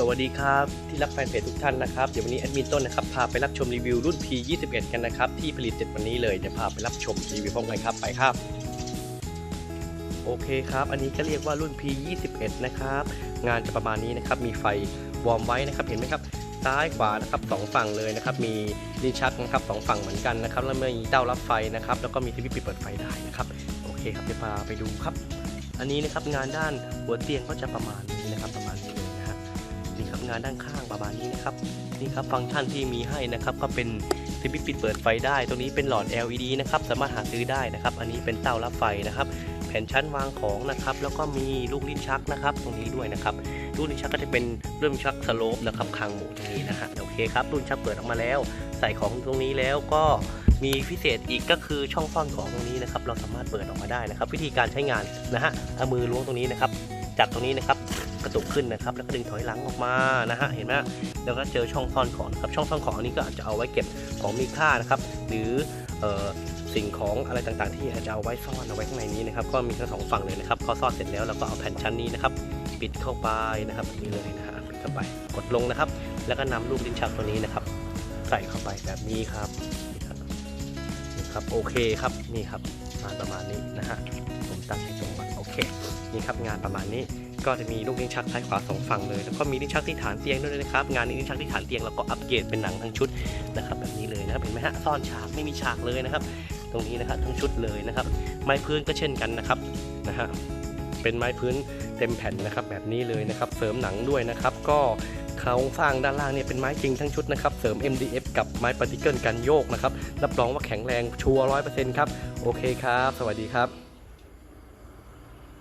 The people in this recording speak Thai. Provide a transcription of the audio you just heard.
สวัสดีครับ ที่รักแฟนเพจทุกท่านนะครับเดี๋ยววันนี้แอดมินต้นนะครับพาไปรับชมรีวิวรุ่น P21 กันนะครับ ที่ผลิตเสร็จวันนี้เลยเดี๋ยวพาไปรับชมรีวิวพร้อมกันครับไปครับ โอเคครับ อันนี้ก็เรียกว่ารุ่น P21 นะครับ งานจะประมาณนี้นะครับมีไฟวอร์มไว้นะครับเห็นไหมครับซ้ายขวานะครับสองฝั่งเลยนะครับมีลิ้นชักนะครับสองฝั่งเหมือนกันนะครับแล้วมีเต้ารับไฟนะครับแล้วก็มีสวิตช์ปิดเปิดไฟได้นะครับโอเคครับเดี๋ยวพาไปดูครับ อันนี้นะครับงานด้านหัวเตียงก็จะประมาณนี้นะครับประมาณนี้ งานด้านข้างประมาณนี้นะครับนี่ครับฟังก์ชันที่มีให้นะครับก็เป็นสวิตช์ปิดเปิดไฟได้ ตรงนี้เป็นหลอด LED นะครับสามารถหาซื้อได้นะครับ อันนี้เป็นเต้ารับไฟนะครับแผ่นชั้นวางของนะครับแล้วก็มีลูกลิ้นชักนะครับ ตรงนี้ด้วยนะครับลูกลิ้นชักก็จะเป็นรุ่นชักสโลปนะครับคางหมูตรงนี้นะฮะโอเคครับรุ่นชักเปิดออกมาแล้ว ใส่ของตรงนี้แล้วก็มีพิเศษอีกก็คือช่องซ่อนของตรงนี้นะครับเราสามารถเปิดออกมาได้นะครับ วิธีการใช้งานนะฮะเอามือล้วงตรงนี้นะครับจับตรงนี้นะครับ กระตุกขึ้นนะครับ แล้วก็ดึงถอยหลังออกมานะฮะเห็นไหมแล้วก็เจอช่องซ่อนของนะครับช่องซ่อนของอันนี้ก็อาจจะเอาไว้เก็บของมีค่านะครับ หรือออสิ่งของอะไรต่างๆ ที่อาจจะเอาไว้ซ่อนเอาไว้ข้างในนี้นะครับ ก็มีทั้งสองฝั่งเลยนะครับพอซ่อนเสร็จแล้วเราก็เอาแผ่นชั้นนี้นะครับปิดเข้าไปนะครับแบบนี้เลยนะฮะปิดเข้าไปกดลงนะครับ แล้วก็นำลูกลิ้นชักตัวนี้นะครับ ใส่เข้าไปแบบนี้ครับนี่ครับนี่ครับโอเคครับนี่ครับงานประมาณนี้นะฮะผมตั้งให้ตรงก่อนโอเคนี่ครับงานประมาณนี้ ก็จะมีลูกลิ้นชักซ้ายขวาสองฝั่งเลย แล้วก็มีลิ้นชักที่ฐานเตียงด้วยนะครับ งานนี้ลิ้นชักที่ฐานเตียงเราก็อัปเกรดเป็นหนังทั้งชุดนะครับแบบนี้เลยนะครับเห็นไหมฮะซ่อนฉากไม่มีฉากเลยนะครับ ตรงนี้นะครับทั้งชุดเลยนะครับ ไม้พื้นก็เช่นกันนะครับนะฮะเป็นไม้พื้นเต็มแผ่นนะครับแบบนี้เลยนะครับ เสริมหนังด้วยนะครับ ก็โครงสร้างด้านล่างเนี่ยเป็นไม้จริงทั้งชุดนะครับ เสริม MDF กับไม้ปฏิเกิลกันโยกนะครับ รับรองว่าแข็งแรงชัวร์ร้อยเปอร์เซ็นต์ครับ โอเคครับ สวัสดีครับ